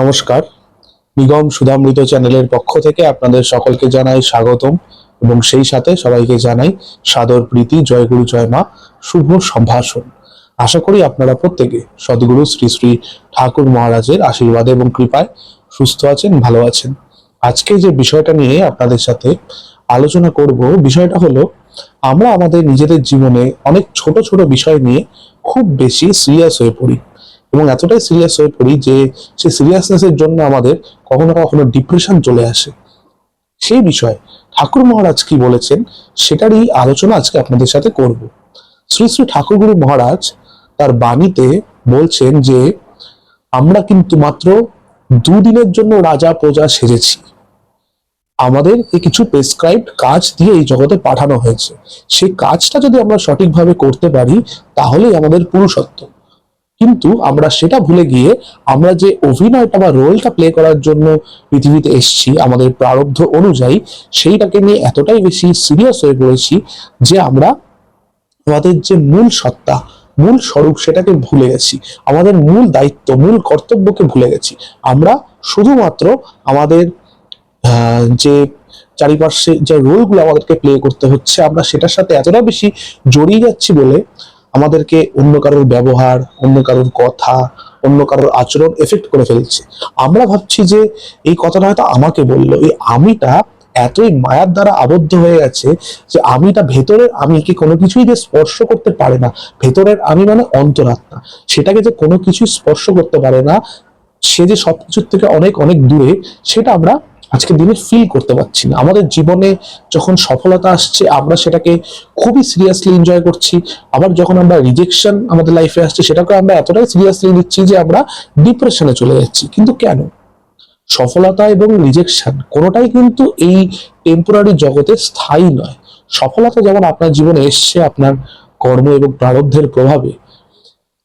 নমস্কার। নিগম সুধামৃত চ্যানেলের পক্ষ থেকে আপনাদের সকলকে জানাই স্বাগতম এবং সেই সাথে সবাইকে জানাই সাদর প্রীতি জয়গুরু জয় মা, শুভ সম্ভাষণ। আশা করি আপনারা প্রত্যেকে সদ্গুরু শ্রী শ্রী ঠাকুর মহারাজের আশীর্বাদে এবং কৃপায় সুস্থ আছেন, ভালো আছেন। আজকে যে বিষয়টা নিয়ে আপনাদের সাথে আলোচনা করব, বিষয়টা হলো আমরা আমাদের নিজেদের জীবনে অনেক ছোট ছোট বিষয় নিয়ে খুব বেশি সিরিয়াস হয়ে পড়ি। এবং এতটাই সিরিয়াস হয়ে পড়ি যে সেই সিরিয়াসনেসের জন্য আমাদের কখনো কখনো ডিপ্রেশন চলে আসে। সেই বিষয়ে ঠাকুর মহারাজ কি বলেছেন, সেটারই আলোচনা আজকে আপনাদের সাথে করব। শ্রী শ্রী ঠাকুরগুরু মহারাজ তার বাণীতে বলছেন যে, আমরা কিন্তু মাত্র দুদিনের জন্য রাজা প্রজা সেজেছি। আমাদের কিছু প্রেসক্রাইবড কাজ দিয়ে এই জগতে পাঠানো হয়েছে। সেই কাজটা যদি আমরা সঠিকভাবে করতে পারি, তাহলেই আমাদের পুরুষত্ব। কিন্তু আমরা সেটা ভুলে গিয়ে আমরা যে অভিনয়টা বা রোলটা প্লে করার জন্য পৃথিবীতে এসেছি, আমাদের প্রারব্ধ অনুযায়ী সেইটাকে নিয়ে এতটাই বেশি সিরিয়াস হয়ে পড়েছি যে আমরা আমাদের যে মূল সত্তা, মূল স্বরূপ সেটাকে ভুলে গেছি। আমাদের মূল দায়িত্ব, মূল কর্তব্যকে ভুলে গেছি। আমরা শুধুমাত্র আমাদের যে চারিপাশে যে রোলগুলো আমাদেরকে প্লে করতে হচ্ছে, আমরা সেটার সাথে এতটা বেশি জড়িয়ে যাচ্ছি বলে আমাদেরকে অন্য কারোর ব্যবহার, অন্য কারোর কথা, অন্য কারোর আচরণ এফেক্ট করে ফেলছে। আমরা ভাবছি যে এই কথাটা হয়তো আমাকে বলল, এই আমিটা এতই মায়ার দ্বারা আবদ্ধ হয়ে গেছে যে আমিটা ভেতরের আমিকে কোনো কিছুই যে স্পর্শ করতে পারে না, ভেতরের আমি মানে অন্তরাত্মা। সেটাকে যে কোনো কিছুই স্পর্শ করতে পারে না, সে যে সবকিছুর থেকে অনেক অনেক দূরে, সেটা আমরা আজকের দিনে ফিল করতে পারছি না। আমাদের জীবনে যখন সফলতা আসছে, আমরা সেটাকে খুবই সিরিয়াসলি এনজয় করছি। আবার যখন আমরা রিজেকশন আমাদের লাইফে আসছে, সেটাকে আমরা এতটাই সিরিয়াসলি নিচ্ছি যে আমরা ডিপ্রেশনে চলে যাচ্ছি। কিন্তু কেন? সফলতা এবং রিজেকশন কোনোটাই কিন্তু এই টেম্পোরারি জগতে স্থায়ী নয়। সফলতা যেমন আপনার জীবনে এসছে, আপনার কর্ম এবং প্রারব্ধের প্রভাবে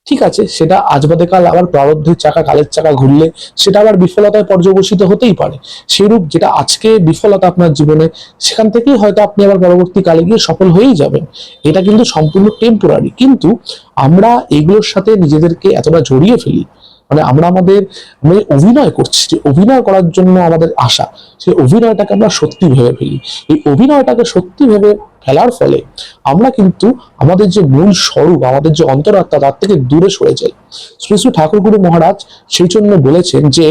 ঠিক আছে, সেটা আজ বাদে কাল আবার প্রারব্ধের চাকা, কালের চাকা ঘুরলে সেটা আবার বিফলতায় পর্যবসিত হতেই পারে। সেরূপ যেটা আজকে বিফলতা আপনার জীবনে, সেখান থেকেই হয়তো আপনি আবার পরবর্তীকালে গিয়ে সফল হয়েই যাবেন। এটা কিন্তু সম্পূর্ণ টেম্পোরারি কিন্তু আমরা এগুলোর সাথে নিজেদেরকে এতটা জড়িয়ে ফেলি। মানে আমরা আমাদের যে অভিনয় করছি, যে অভিনয় করার জন্য আমাদের আশা সেই অভিনয়টাকে আমরা সত্যি ভেবে ফেলি। এই অভিনয়টাকে সত্যি ভেবে ফেলার ফলে আমরা কিন্তু আমাদের যে মূল স্বরূপ, আমাদের যে অন্তরাত্মা, তার থেকে দূরে সরে যাই। শ্রী শ্রী ঠাকুরগুরু মহারাজ সেই জন্য বলেছেন যে,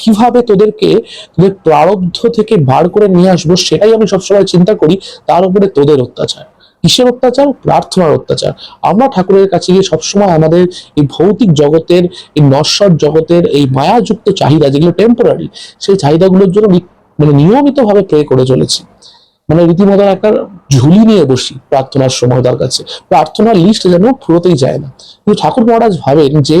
কীভাবে তোদেরকে, তোদের প্রারব্ধ থেকে বার করে নিয়ে আসব, সেটাই আমি সবসময় চিন্তা করি, তার উপরে তোদের অত্যাচার। কিসের অত্যাচার, প্রার্থনার অত্যাচার। আমরা ঠাকুরের কাছে গিয়ে সবসময় আমাদের এই ভৌতিক জগতের, এই নশ্বর জগতের এই মায়াযুক্ত চাহিদা, যেগুলো টেম্পোরারি সেই চাহিদাগুলোর জন্য মানে নিয়মিতভাবে প্রে করে চলেছি। মানে রীতিমতো একটা ঝুলি নিয়ে বসি প্রার্থনার সময় তার কাছে। প্রার্থনার লিস্ট যেন ফুরোতেই যায় না। কিন্তু ঠাকুর মহারাজ ভাবেন যে,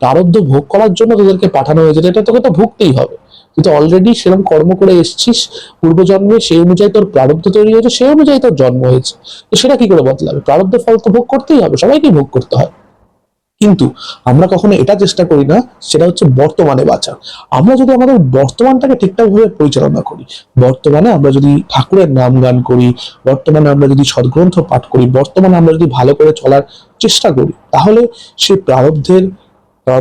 প্রারব্ধ ভোগ করার জন্য তোদেরকে পাঠানো হয়েছে, এটা তোকে তো ভুগতেই হবে। তুই তো অলরেডি সেরকম কর্ম করে এসেছিস পূর্বজন্মে, সেই অনুযায়ী তোর প্রারব্ধ তৈরি হয়েছে, সেই অনুযায়ী তোর জন্ম হয়েছে। তো সেটা কি করে বদলাবে? প্রারব্ধ ফল তো ভোগ করতেই হবে সবাইকেই ভোগ করতে হয়। কিন্তু আমরা কখনো এটা চেষ্টা করি না, সেটা হচ্ছে বর্তমানে বাঁচা। আমরা যদি আমাদের বর্তমানটাকে ঠিকঠাকভাবে পরিচালনা করি, বর্তমানে আমরা যদি ঠাকুরের নাম গান করি, বর্তমানে আমরা যদি সদ্গ্রন্থ পাঠ করি, বর্তমানে আমরা যদি ভালো করে চলার চেষ্টা করি, তাহলে সেই প্রারব্ধের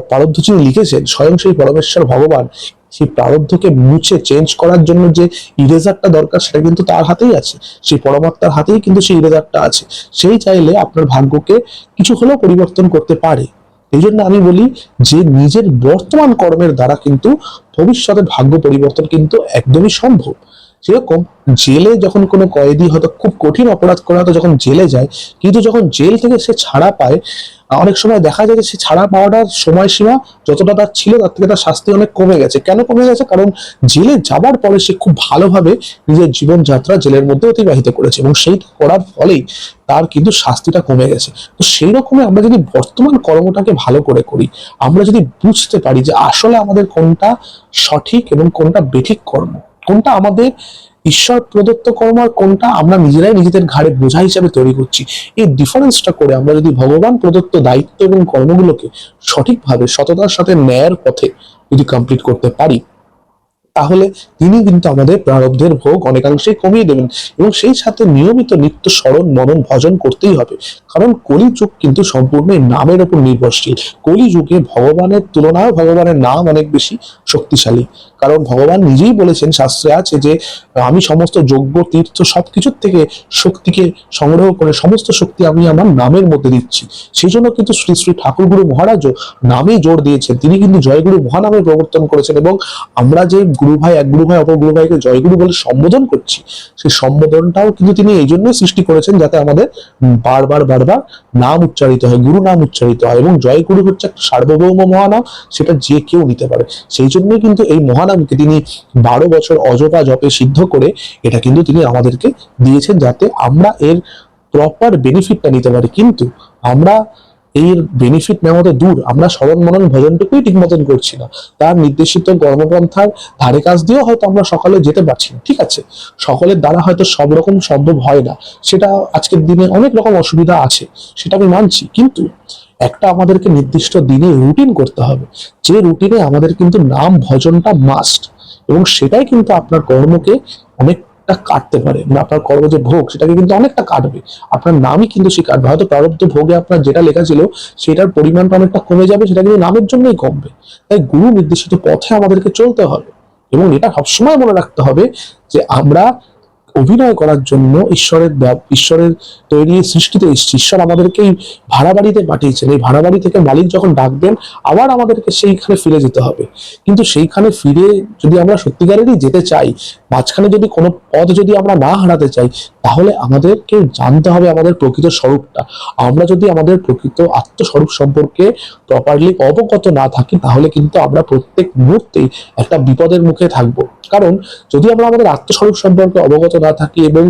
প্রারব্ধ যিনি লিখেছেন, স্বয়ং সেই পরমেশ্বর ভগবান সেই প্রারব্ধকে মুছে চেঞ্জ করার জন্য যে ইরেজারটা দরকার সেটা কিন্তু তার হাতেই আছে। সেই পরমাত্মার হাতেই কিন্তু সেই ইরেজারটা আছে। সেই চাইলে আপনার ভাগ্যকে কিছু হলেও পরিবর্তন করতে পারে। এই জন্য আমি বলি যে নিজের বর্তমান কর্মের দ্বারা কিন্তু ভবিষ্যতের ভাগ্য পরিবর্তন কিন্তু একদমই সম্ভব। যেরকম জেলে যখন কোনো কয়েদি হয়তো খুব কঠিন অপরাধ করে হয়তো যখন জেলে যায়, কিন্তু যখন জেল থেকে সে ছাড়া পায়, অনেক সময় দেখা যায় যে সে ছাড়া পাওয়াটার সময়সীমা যতটা তার ছিল, তার থেকে তার শাস্তি অনেক কমে গেছে। কেন কমে গেছে? কারণ জেলে যাবার পরে সে খুব ভালোভাবে নিজের জীবনযাত্রা জেলের মধ্যে অতিবাহিত করেছে এবং সেই করার ফলেই তার কিন্তু শাস্তিটা কমে গেছে। তো সেই রকমই আমরা যদি বর্তমান কর্মটাকে ভালো করে করি, আমরা যদি বুঝতে পারি যে আসলে আমাদের কোনটা সঠিক এবং কোনটা বেঠিক কর্ম। কোনটা আমাদের ঈশ্বর প্রদত্ত কর্ম আর কোনটা আমরা নিজেরাই নিজেদের ঘাড়ে বোঝা হিসাবে তৈরি করছি। এই ডিফারেন্সটা করে আমরা যদি ভগবান প্রদত্ত দায়িত্ব এবং কর্মগুলোকে সঠিকভাবে, সততার সাথে ন্যায়ের পথে যদি কমপ্লিট করতে পারি তাহলে তিনি কিন্তু আমাদের প্রারব্ধের ভোগ অনেকাংশে কমিয়ে দেবেন এবং সেই সাথে নিয়মিত নিত্য স্মরণ, মনন, ভজন করতেই হবে। কারণ কলিযুগ কিন্তু সম্পূর্ণ নামের উপর নির্ভরশীল। কলিযুগে ভগবানের তুলনায় ভগবানের নাম অনেক বেশি শক্তিশালী। কারণ ভগবান নিজেই বলেছেন, শাস্ত্রে আছে যে, আমি সমস্ত যজ্ঞ, তীর্থ সবকিছুর থেকে শক্তিকে সংগ্রহ করে সমস্ত শক্তি আমি আমার নামের মধ্যে দিচ্ছি। সেই জন্য কিন্তু শ্রী শ্রী ঠাকুরগুরু মহারাজও নামে জোর দিয়েছেন। তিনি কিন্তু জয়গুরু মহানামে প্রবর্তন করেছেন এবং আমরা যে গুরু ভাই, এক গুরু ভাই, অপর গুরু ভাইকে জয়গুরু বলে সম্বোধন করছি, সেই সম্বোধনটাও কিন্তু তিনি এই জন্যই সৃষ্টি করেছেন যাতে আমাদের বারবার বারবার নাম উচ্চারিত হয়, গুরু নাম উচ্চারিত হয় এবং জয়গুরু হচ্ছে একটা সার্বভৌম মহানাম, সেটা যে কেউ নিতে পারে। সেই জন্যই কিন্তু এই মহানামকে তিনি বারো বছর অজপা জপে সিদ্ধ করে এটা কিন্তু তিনি আমাদেরকে দিয়েছেন যাতে আমরা এর প্রপার বেনিফিটটা নিতে পারি। কিন্তু আমরা এর বেনিফিট নেওয়া তো দূর। আমরা স্মরণ মনন ভজনটুকুই ঠিক মতন করছি না। তার নির্দেশিত কর্মপন্থার ধারে কাজ দিয়েও হয়তো আমরা সকালে যেতে পারছি না, ঠিক আছে? সকলের দ্বারা হয়তো সব রকম সম্ভব হয় না। সেটা আজকের দিনে অনেক রকম অসুবিধা আছে, সেটা আমি মানছি। কিন্তু একটা আমাদেরকে নির্দিষ্ট দিনে রুটিন করতে হবে। যে রুটিনে আমাদের কিন্তু নাম, ভজনটা মাস্ট এবং সেটাই কিন্তু আপনার কর্মকে অনেকটা কাটতে পারে মানে আপনার কর্ম যে ভোগ, সেটাকে কিন্তু অনেকটা কাটবে। আপনার নামই কিন্তু সে কাটবে হয়তো প্রারব্ধ ভোগে আপনার যেটা লেখা ছিল, সেটার পরিমাণটা অনেকটা কমে যাবে, সেটা কিন্তু নামের জন্যই কমবে। তাই গুরু নির্দেশিত পথে আমাদেরকে চলতে হবে এবং এটা সবসময় মনে রাখতে হবে যে আমরা অভিনয় করার জন্য ঈশ্বরের ঈশ্বরের তৈরি সৃষ্টিতে এসেছি। ঈশ্বর আমাদেরকে এই ভাড়া বাড়িতে পাঠিয়েছেন। এই ভাড়া বাড়ি থেকে মালিক যখন ডাকবেন আবার আমাদেরকে সেইখানে ফিরে যেতে হবে। কিন্তু সেইখানে ফিরে যদি আমরা সত্যিকারেরই যেতে চাই, মাঝখানে যদি কোনো পথ যদি আমরা না হারাতে চাই, তাহলে আমাদেরকে জানতে হবে আমাদের প্রকৃত স্বরূপটা। আমরা যদি আমাদের প্রকৃত আত্মস্বরূপ সম্পর্কে প্রপারলি অবগত না থাকি, তাহলে কিন্তু আমরা প্রত্যেক মুহূর্তেই একটা বিপদের মুখে থাকব। কারণ যদি আমরা আমাদের আত্মস্বরূপ সম্পর্কে অবগত না থাকি এবং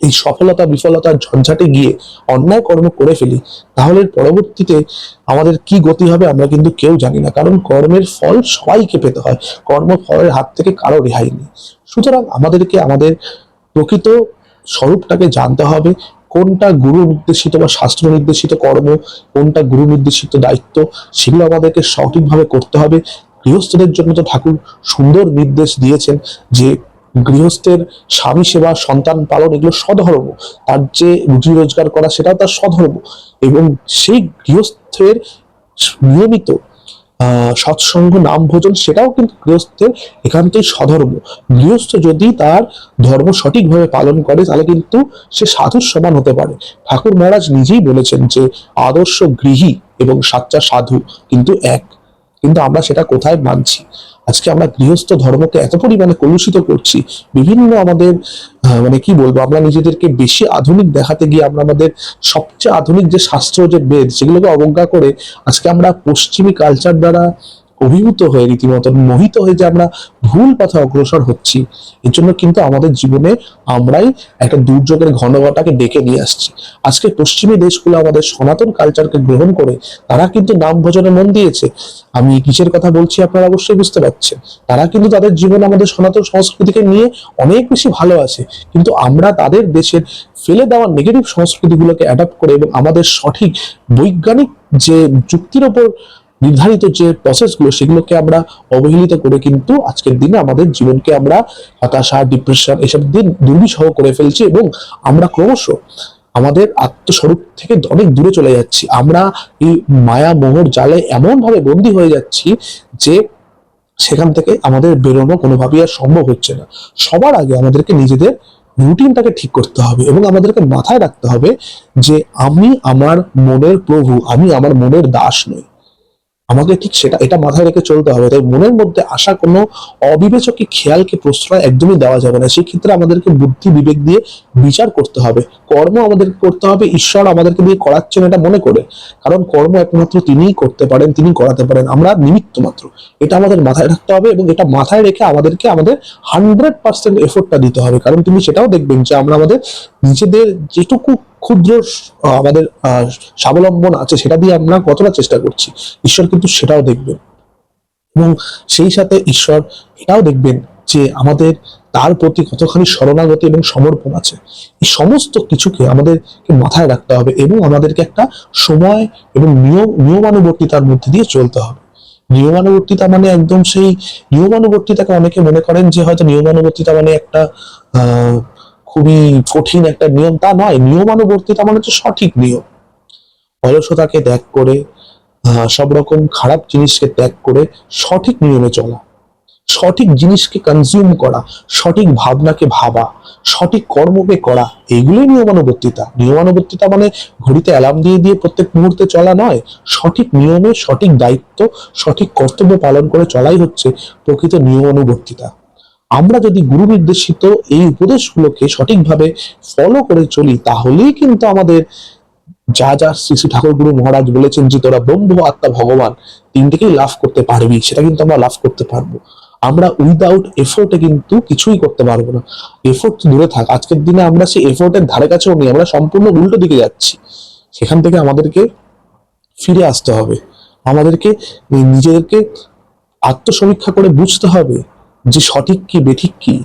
এই সফলতা বিফলতার ঝঞ্ঝাটে গিয়ে অন্যায় কর্ম করে ফেলি, তাহলে পরবর্তীতে আমাদের কি গতি হবে আমরা কিন্তু কেউ জানি না। কারণ কর্মের ফল সবাইকে পেতে হয়। কর্ম ফলের হাত থেকে কারও রেহাই নেই। সুতরাং আমাদেরকে আমাদের প্রকৃত স্বরূপটাকে জানতে হবে। কোনটা গুরু নির্দেশিত বা শাস্ত্র নির্দেশিত কর্ম, কোনটা গুরু নির্দেশিত দায়িত্ব, সেগুলো আমাদেরকে সঠিকভাবে করতে হবে। গৃহস্থদের জন্য তো ঠাকুর সুন্দর নির্দেশ দিয়েছেন যে গৃহস্থের স্বামী সেবা, সন্তান পালন, এগুলো সধর্ম তার যে রুজি রোজগার করা, সেটাও তার সধর্ম এবং সেই গৃহস্থের নিয়মিত সৎসঙ্গ নাম ভোজন সেটাও কিন্তু গৃহস্থের একান্তই সধর্ম গৃহস্থ যদি তার ধর্ম সঠিকভাবে পালন করে, তাহলে কিন্তু সে সাধুর সমান হতে পারে। ঠাকুর মহারাজ নিজেই বলেছেন যে, আদর্শ গৃহী এবং সাচ্চা সাধু কিন্তু এক। কিন্তু আমরা সেটা কোথায় মানছি? আজকে আমরা গৃহস্থ ধর্মকে এত পরিমাণে কলুষিত করছি, বিভিন্ন আমাদের মানে কি বলব, আমরা নিজেদেরকে বেশি আধুনিক দেখাতে গিয়ে আমরা আমাদের সবচেয়ে আধুনিক যে শাস্ত্র যে বেদ, সেগুলোকে অবজ্ঞা করে আজকে আমরা পশ্চিমী কালচার দ্বারা অভিভূত হয়ে রীতিমতন মোহিত হয়ে যে আমরা ভুল পথে অগ্রসর হচ্ছি, এর জন্য কিন্তু আমাদের জীবনে আমরাই একটা দুর্যোগের ঘনঘটাকে ডেকে নিয়ে আসছি। আজকে পশ্চিমী দেশগুলো আমাদের সনাতন কালচারকে গ্রহণ করে, তারা কিন্তু নাম ভোজনে মন দিয়েছে। আমি কিসের কথা বলছি আপনারা অবশ্যই বুঝতে পারছেন। তারা কিন্তু তাদের জীবন আমাদের সনাতন সংস্কৃতিকে নিয়ে অনেক বেশি ভালো আছে। কিন্তু আমরা তাদের দেশের ফেলে দেওয়া নেগেটিভ সংস্কৃতিগুলোকে অ্যাডাপ্ট করে এবং আমাদের সঠিক বৈজ্ঞানিক যে যুক্তির ওপর নির্ধারিত যে প্রসেসগুলো সেগুলোকে আমরা অবহেলিত করে কিন্তু আজকের দিনে আমাদের জীবনকে আমরা হতাশা ডিপ্রেশন এসব দিন দুর্বিষহ করে ফেলছি এবং আমরা ক্রমশ আমাদের আত্মস্বরূপ থেকে অনেক দূরে চলে যাচ্ছি। আমরা এই মায়া মোহর জালে এমন ভাবে বন্দী হয়ে যাচ্ছি যে সেখান থেকে আমাদের বেরোনো কোনোভাবেই আর সম্ভব হচ্ছে না। সবার আগে আমাদেরকে নিজেদের রুটিনটাকে ঠিক করতে হবে এবং আমাদেরকে মাথায় রাখতে হবে যে আমি আমার মনের প্রভু, আমি আমার মনের দাস নই। আমাকে ঠিক সেটা, এটা মাথায় রেখে চলতে হবে। তাই মনের মধ্যে আসা কোনো অবিবেচকে খেয়ালকে প্রশ্রয় একদমই দেওয়া যাবে না। সেই ক্ষেত্রে আমাদেরকে বুদ্ধি, বিবেক দিয়ে বিচার করতে হবে। কর্ম আমাদেরকে করতে হবে, ঈশ্বর আমাদেরকে দিয়ে করাচ্ছেন এটা মনে করে। কারণ কর্ম একমাত্র তিনিই করতে পারেন তিনি করাতে পারেন। আমরা নিমিত্ত মাত্র। এটা আমাদের মাথায় রাখতে হবে এবং এটা মাথায় রেখে আমাদেরকে আমাদের হান্ড্রেড পার্সেন্ট এফোর্টটা দিতে হবে। কারণ তুমি সেটাও দেখবেন যে আমরা আমাদের নিজেদের যেটুকু ক্ষুদ্র আমাদের স্বাবলম্বন আছে, সেটা দিয়ে আমরা কতটা চেষ্টা করছি, ঈশ্বর কিন্তু সেটাও দেখবেন। এবং সেই সাথে ঈশ্বর এটাও দেখবেন যে আমাদের তার প্রতি কতখানি শরণাগতি এবং সমর্পণ আছে। এই সমস্ত কিছুকে আমাদেরকে মাথায় রাখতে হবে এবং আমাদেরকে একটা সময় এবং নিয়ম, নিয়মানুবর্তিতার মধ্যে দিয়ে চলতে হবে। নিয়মানুবর্তিতা মানে একদম সেই নিয়মানুবর্তিতাকে অনেকে মনে করেন যে হয়তো নিয়মানুবর্তিতা মানে একটা, আহ খুবই কঠিন একটা নিয়ম। তা নয়, নিয়মানুবর্তিতা মানে হচ্ছে সঠিক নিয়ম। অলসতাকে ত্যাগ করে সব রকম খারাপ জিনিসকে ত্যাগ করে সঠিক নিয়মে চলা, সঠিক জিনিসকে কনজিউম করা, সঠিক ভাবনাকে ভাবা, সঠিক কর্মকে করা এইগুলোই নিয়মানুবর্তিতা। নিয়মানুবর্তিতা মানে ঘড়িতে অ্যালার্ম দিয়ে দিয়ে প্রত্যেক মুহূর্তে চলা নয়, সঠিক নিয়মে সঠিক দায়িত্ব, সঠিক কর্তব্য পালন করে চলাই হচ্ছে প্রকৃত নিয়মানুবর্তিতা। আমরা যদি গুরু নির্দেশিত এই উপদেশগুলোকে সঠিকভাবে ফলো করে চলি, তাহলেই কিন্তু আমাদের যা যা শ্রী শ্রী ঠাকুর গুরু মহারাজ বলেছেন যে, তোরা ব্রহ্ম, আত্মা, ভগবান, তিনটেকেই লাভ করতে পারবি সেটা কিন্তু আমরা লাভ করতে পারব। আমরা উইদাউট এফোর্টে কিন্তু কিছুই করতে পারব না। এফোর্ট দূরে থাক, আজকের দিনে আমরা সেই এফোর্টের ধারে কাছেও নেই, আমরা সম্পূর্ণ উল্টো দিকে যাচ্ছি। সেখান থেকে আমাদেরকে ফিরে আসতে হবে। আমাদেরকে, নিজেদেরকে আত্মসমীক্ষা করে বুঝতে হবে। যে সঠিক কি, বেঠিক কি,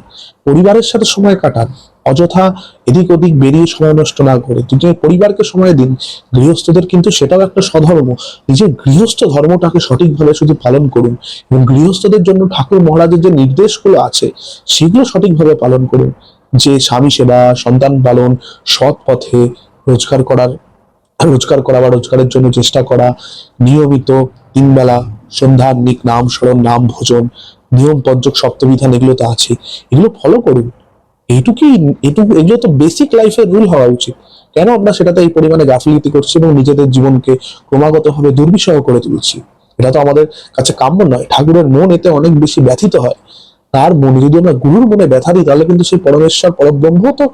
পরিবারের সাথে সময় কাটান, অযথা এদিক ওদিক বেরিয়ে সময় নষ্ট না করে। নিজের পরিবারকে সময় দিন, গৃহস্থদের কিন্তু সেটাও একটা স্বধর্ম। নিজের গৃহস্থ ধর্মটাকে সঠিকভাবে শুধু পালন করুন এবং গৃহস্থদের জন্য ঠাকুর মহারাজের যে নির্দেশগুলো আছে, সেগুলো সঠিকভাবে পালন করুন। যে স্বামী সেবা, সন্তান পালন, সৎ পথে রোজগার করার, রোজগার করা বা রোজগারের জন্য চেষ্টা করা, নিয়মিত তিনবেলা সন্ধ্যা নিক নাম, স্মরণ, নাম ভোজন নিয়ম পঞ্চক সপ্তবিধান এগুলো তো আছে। এগুলো ফলো করুন। এইটুকুই এটুকু এগুলো তো বেসিক লাইফের রুল হওয়া উচিত। কেন আমরা সেটাতে এই পরিমাণে গাফিলতি করছি এবং নিজেদের জীবনকে ক্রমাগতভাবে দুর্বিষহ করে তুলছি? এটা তো আমাদের কাছে কাম্য নয়। ঠাকুরের মন এতে অনেক বেশি ব্যথিত হয়। তার মনে, যদি আমরা গুরুর মনে ব্যথা দিই, তাহলে কিন্তু সেই পরমেশ্বর, পরব্রহ্ম তো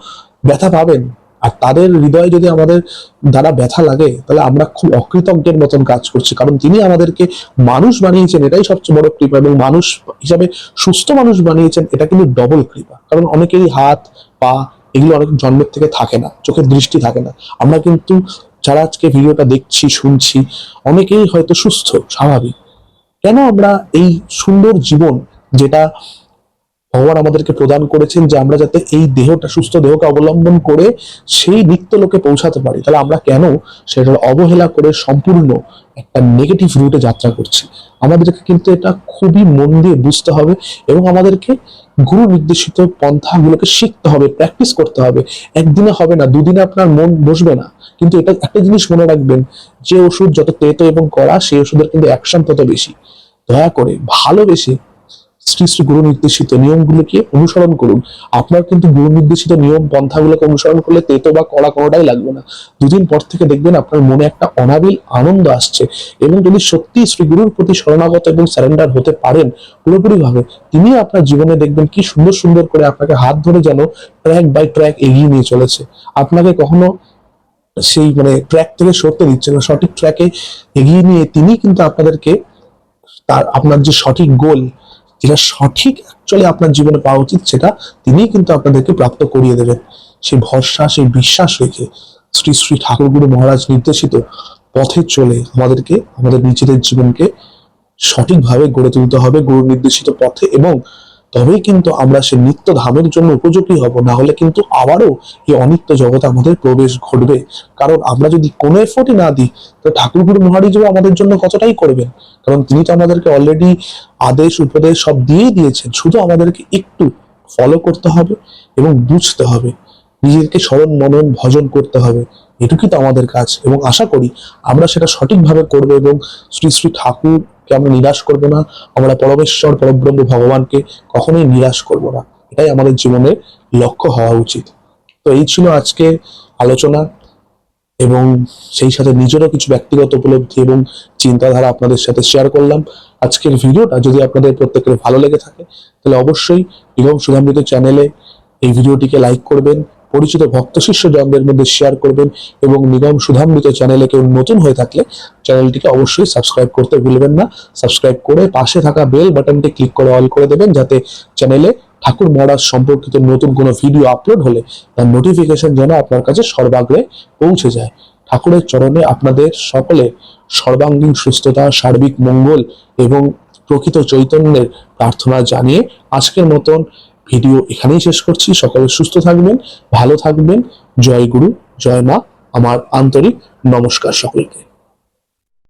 ব্যথা পাবেন। আর তাদের হৃদয়ে যদি আমাদের দ্বারা ব্যথা লাগে, তাহলে আমরা খুব অকৃতজ্ঞের মতন কাজ করছি। কারণ তিনি আমাদেরকে মানুষ বানিয়েছেন, এটাই সবচেয়ে বড় কৃপা, এবং মানুষ হিসাবে সুস্থ মানুষ বানিয়েছেন, এটা কিন্তু ডবল কৃপা। কারণ অনেকেরই হাত, পা, এগুলো অনেক জন্মের থেকে থাকে না, চোখের দৃষ্টি থাকে না। আমরা কিন্তু যারা আজকে ভিডিওটা দেখছি, শুনছি, অনেকেই হয়তো সুস্থ, স্বাভাবিক। কেন আমরা এই সুন্দর জীবন, যেটা ভগবান আমাদেরকে প্রদান করেছেন যে আমরা যাতে এই দেহটা, সুস্থ দেহকে অবলম্বন করে সেই নিত্য লোকে পৌঁছাতে পারি। তাহলে আমরা কেন সেটার অবহেলা করে সম্পূর্ণ একটা নেগেটিভ রুটে যাত্রা করছি? আমাদেরকে কিন্তু এটা খুবই মন দিয়ে বুঝতে হবে এবং আমাদেরকে গুরু নির্দেশিত পন্থাগুলোকে শিখতে হবে প্র্যাকটিস করতে হবে। একদিনে হবে না, দুদিনে আপনার মন বসবে না। কিন্তু এটা একটা জিনিস মনে রাখবেন, যে ওষুধ যত তেতো এবং কড়া, সেই ওষুধের কিন্তু অ্যাকশন তত বেশি। দয়া করে ভালোবেসে শ্রী শ্রী গুরু নির্দেশিত নিয়মগুলোকে অনুসরণ করুন। আপনার কিন্তু গুরু নির্দেশিত নিয়ম, পন্থাগুলোকে অনুসরণ করলে তেতো বা কড়া কোনোটাই লাগবে না। দুদিন পর থেকে দেখবেন আপনার মনে একটা অনাবিল আনন্দ আসছে এবং যদি সত্যি শ্রী গুরুর প্রতি শরণাগত এবং স্যারেন্ডার হতে পারেন পুরোপুরি ভাবে তিনি আপনার জীবনে দেখবেন কি সুন্দর সুন্দর করে আপনাকে হাত ধরে যেন ট্র্যাক বাই ট্র্যাক এগিয়ে নিয়ে চলেছে। আপনাকে কখনো সেই মানে ট্র্যাক থেকে সরতে দিচ্ছে না। সঠিক ট্র্যাকে এগিয়ে নিয়ে তিনি কিন্তু আপনাদেরকে তার, আপনার যে সঠিক গোল যেটা সঠিক অ্যাকচুয়ালি আপনার জীবনে পাওয়া উচিত, সেটা তিনিই কিন্তু আপনাদেরকে প্রাপ্ত করিয়ে দেবেন। সেই ভরসা, সেই বিশ্বাস রেখে শ্রী শ্রী ঠাকুরগুরু মহারাজ নির্দেশিত পথে চলে আমাদেরকে, আমাদের নিজেদের জীবনকে সঠিকভাবে গড়ে তুলতে হবে গুরু নির্দেশিত পথে এবং তবেই কিন্তু আমরা সে নিত্য ধামের জন্য উপযোগী হব, না হলে কিন্তু আবারও এই অনিত্য জগতে আমাদের প্রবেশ ঘটবে। কারণ আমরা যদি কোনো এফোর্টই না দিই, তো ঠাকুরগুরু মহারাজও আমাদের জন্য কতটাই করবেন? কারণ তিনি তো আমাদেরকে অলরেডি আদেশ, উপদেশ সব দিয়েই দিয়েছেন। শুধু আমাদেরকে একটু ফলো করতে হবে এবং বুঝতে হবে। নিজেকে স্মরণ, মনন, ভজন করতে হবে। এটুকুই তো আমাদের কাজ। এবং আশা করি আমরা সেটা সঠিকভাবে করব এবং শ্রী শ্রী ঠাকুরকে আমরা নিরাশ করব না? আমরা পরমেশ্বর, পরব্রহ্ম, ভগবানকে কখনোই নিরাশ করব না। এটাই আমাদের জীবনের লক্ষ্য হওয়া উচিত। তো এই ছিল আজকে আলোচনা এবং সেই সাথে নিজেরও কিছু ব্যক্তিগত উপলব্ধি এবং চিন্তাধারা আপনাদের সাথে শেয়ার করলাম। আজকের ভিডিওটা যদি আপনাদের প্রত্যেকের ভালো লেগে থাকে, তাহলে অবশ্যই নিগম সুধামৃত চ্যানেলে এই ভিডিওটিকে লাইক করবেন পরিচিত ভক্ত শিষ্য জনদের মধ্যে শেয়ার করবেন এবং নিগম সুধামৃত চ্যানেলে কেউ নতুন হয়ে থাকলে চ্যানেলটিকে অবশ্যই সাবস্ক্রাইব করতে ভুলবেন না। সাবস্ক্রাইব করে পাশে থাকা বেল বাটনটি ক্লিক করে অল করে দেবেন যাতে চ্যানেলে ঠাকুর মহারাজ সম্পর্কিত নতুন কোনো ভিডিও আপলোড হলে তার নোটিফিকেশন যেন আপনার কাছে সর্বাগ্রে পৌঁছে যায়। ঠাকুরের চরণে আপনাদের সকলে সর্বাঙ্গীন সুস্থতা, সার্বিক মঙ্গল এবং প্রকৃত চৈতন্যের প্রার্থনা জানিয়ে আজকের মতন ভিডিও এখানেই শেষ করছি। সকলে সুস্থ থাকবেন, ভালো থাকবেন। জয় গুরু, জয় মা। আমার আন্তরিক নমস্কার সকলকে।